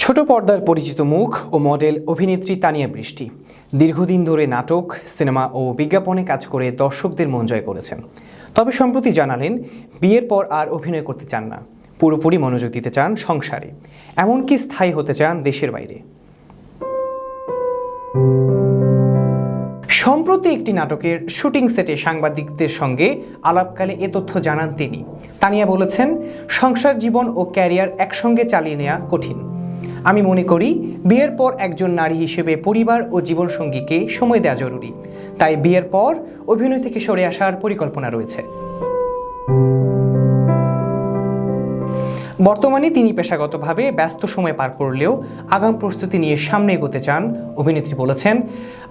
ছোট পর্দার পরিচিত মুখ ও মডেল অভিনেত্রী তানিয়া বৃষ্টি। দীর্ঘদিন ধরে নাটক, সিনেমা ও বিজ্ঞাপনে কাজ করে দর্শকদের মন জয় করেছেন। তবে সম্প্রতি জানালেন, বিয়ের পর আর অভিনয় করতে চান না। পুরোপুরি মনোযোগ দিতে চান সংসারে। এমনকি স্থায়ী হতে চান দেশের বাইরে। সম্প্রতি একটি নাটকের শুটিং সেটে সাংবাদিকদের সঙ্গে আলাপকালে এ তথ্য জানান তিনি। তানিয়া বলেছেন, সংসার, জীবন ও ক্যারিয়ার একসঙ্গে চালিয়ে নেওয়া কঠিন। আমি মনে করি বিয়ের পর একজন নারী হিসেবে পরিবার ও জীবনসঙ্গীকে সময় দেওয়া জরুরি। তাই বিয়ের পর অভিনয় থেকে সরে আসার পরিকল্পনা রয়েছে। বর্তমানে তিনি পেশাগতভাবে ব্যস্ত সময় পার করলেও আগাম প্রস্তুতি নিয়ে সামনে এগোতে চান, অভিনেত্রী বলেছেন,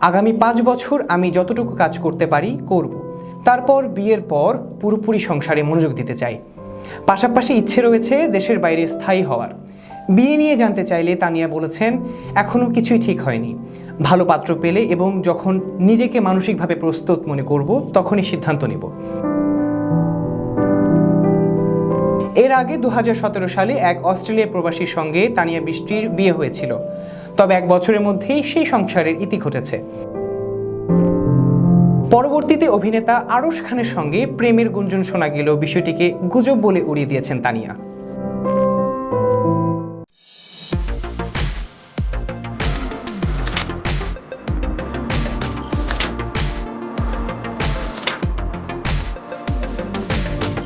আগামী পাঁচ বছর আমি যতটুকু কাজ করতে পারি করব। তারপর বিয়ের পর পুরোপুরি সংসারে মনোযোগ দিতে চাই। পাশাপাশি ইচ্ছে রয়েছে দেশের বাইরে স্থায়ী হওয়ার। বিয়ে নিয়ে জানতে চাইলে তানিয়া বলেছেন এখনও কিছুই ঠিক হয়নি। ভালো পাত্র পেলে এবং যখন নিজেকে মানসিকভাবে প্রস্তুত মনে করব, তখনই সিদ্ধান্ত নেব। এর আগে দু হাজার সতেরো সালে এক অস্ট্রেলিয়া প্রবাসীর সঙ্গে তানিয়া বৃষ্টির বিয়ে হয়েছিল। তবে এক বছরের মধ্যেই সেই সংসারের ইতি ঘটেছে। পরবর্তীতে অভিনেতা আরশ খানের সঙ্গে প্রেমের গুঞ্জন শোনা গেলেও বিষয়টিকে গুজব বলে উড়িয়ে দিয়েছেন তানিয়া।